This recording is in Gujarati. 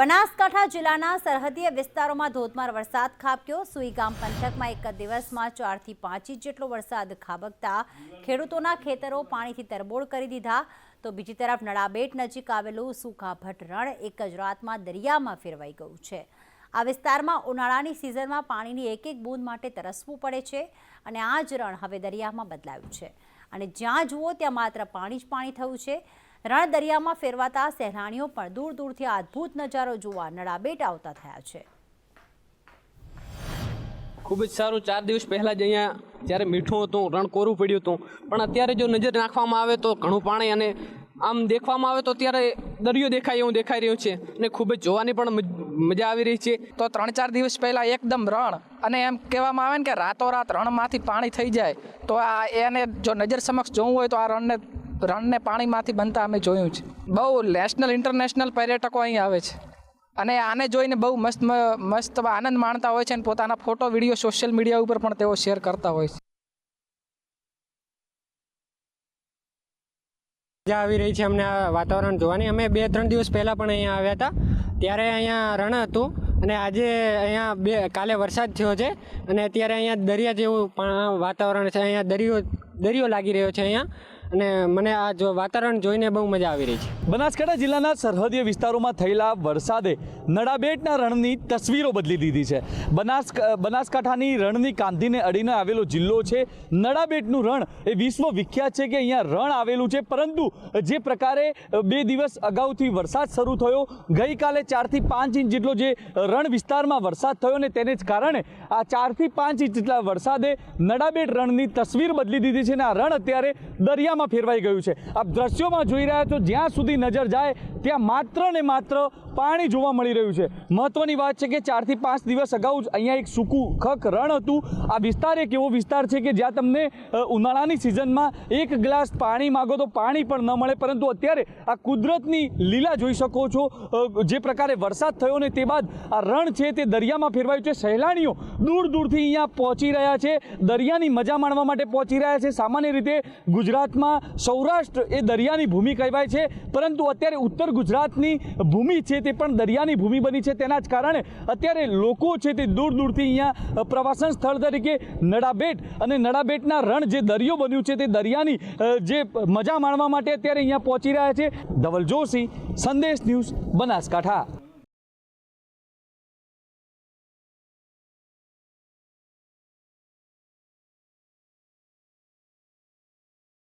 બનાસકાંઠા જિલ્લાના સરહદીય વિસ્તારોમાં ધોધમાર વરસાદ ખાબક્યો. સુઈગામ પંથકમાં એક દિવસમાં ચારથી પાંચ ઇંચ જેટલો વરસાદ ખાબકતા ખેડૂતોના ખેતરો પાણીથી તરબોળ કરી દીધા. તો બીજી તરફ નળાબેટ નજીક આવેલું સુખાભટ રણ એક જ રાતમાં દરિયામાં ફેરવાઈ ગયું છે. આ વિસ્તારમાં ઉનાળાની સિઝનમાં પાણીની એક એક બૂંદ માટે તરસવું પડે છે અને આ જ રણ હવે દરિયામાં બદલાયું છે. અને જ્યાં જુઓ ત્યાં માત્ર પાણી જ પાણી થયું છે. રણ દરિયામાં ફેરવાતા સહેલાણીઓ પણ દૂર દૂરથી અદ્ભુત નજારો જોવા નળાબેટ આવતા થયા છે. ખૂબ જ સારું. ચાર દિવસ પહેલાં જ અહીંયા જ્યારે મીઠું હતું રણ કોરું પડ્યું હતું, પણ અત્યારે જો નજર નાખવામાં આવે તો ઘણું પાણી અને આમ દેખવામાં આવે તો અત્યારે દરિયો દેખાય એવું દેખાઈ રહ્યું છે અને ખૂબ જ જોવાની પણ મજા આવી રહી છે. તો ત્રણ ચાર દિવસ પહેલાં એકદમ રણ અને એમ કહેવામાં આવે ને કે રાતોરાત રણમાંથી પાણી થઈ જાય, તો આ એને જો નજર સમક્ષ જોવું હોય તો આ રણને રણને પાણીમાંથી બનતા અમે જોયું છે. બહુ નેશનલ ઇન્ટરનેશનલ પર્યટકો અહીં આવે છે. અને આને જોઈને બહુ મસ્ત મસ્ત આનંદ માણતા હોય છે અને પોતાના ફોટો વીડિયો સોશિયલ મીડિયા ઉપર પણ તેઓ શેર કરતા હોય છે. મજા આવી રહી છે અમને આ વાતાવરણ જોવાની. અમે બે ત્રણ દિવસ પહેલાં પણ અહીંયા આવ્યા હતા. ત્યારે અહીંયા રણ હતું અને આજે અહીંયા બે, કાલે વરસાદ થયો છે અને અત્યારે અહીંયા દરિયા જેવું પણ વાતાવરણ છે. અહીંયા દરિયો દરિયો લાગી રહ્યો છે અહીંયા. અને મને આ જો વાતાવરણ જોઈને બહુ મજા આવી રહી છે. બનાસકાંઠા જિલ્લાના સરહદીય વિસ્તારોમાં થયેલા વરસાદે નડાબેટના રણની તસવીરો બદલી દીધી છે. બનાસ બનાસકાંઠાની રણની કાંધીને અડીને આવેલો જિલ્લો છે. નડાબેટનું રણ એ વિશ્વ વિખ્યાત છે કે અહીંયા રણ આવેલું છે, પરંતુ જે પ્રકારે બે દિવસ અગાઉથી વરસાદ શરૂ થયો, ગઈકાલે ચારથી પાંચ ઇંચ જેટલો જે રણ વિસ્તારમાં વરસાદ થયો ને તેને જ કારણે આ ચારથી પાંચ ઇંચ જેટલા વરસાદે નડાબેટ રણની તસવીર બદલી દીધી છે અને આ રણ અત્યારે દરિયામાં ફેરવાઈ ગયું છે. આપ દ્રશ્યોમાં જોઈ રહ્યા છો, જ્યાં સુધી નજર જાય, ત્યાં માત્ર ને માત્ર પાણી જોવા મળી રહ્યું છે. મહત્વની વાત છે કે ચારથી પાંચ દિવસ અગાઉ જ અહીંયા એક સૂકું ખક રણ હતું. આ વિસ્તાર એક એવો વિસ્તાર છે કે જ્યાં તમને ઉનાળાની સિઝનમાં એક ગ્લાસ પાણી માગો તો પાણી પણ ન મળે, પરંતુ અત્યારે આ કુદરતની લીલા જોઈ શકો છો. જે પ્રકારે વરસાદ થયો ને તે બાદ આ રણ છે તે દરિયામાં ફેરવાયું છે. સહેલાણીઓ દૂર દૂરથી અહીંયા પહોંચી રહ્યા છે. દરિયાની મજા માણવા માટે પહોંચી રહ્યા છે. સામાન્ય રીતે ગુજરાતમાં સૌરાષ્ટ્ર એ દરિયાની ભૂમિ કહેવાય છે, પરંતુ અત્યારે ઉત્તર ગુજરાતની ભૂમિ છે તે પણ દરિયાની ભૂમિ બની છે. તેના જ કારણે અત્યારે લોકો છે તે દૂર દૂરથી અહીંયા પ્રવાસન સ્થળ તરીકે નડાબેટ અને નડાબેટના રણ જે દરિયો બન્યું છે તે દરિયાની જે મજા માણવા માટે અત્યારે અહીંયા પહોંચી રહ્યા છે. ધવલ જોશી સંદેશ ન્યૂઝ બનાસકાંઠા.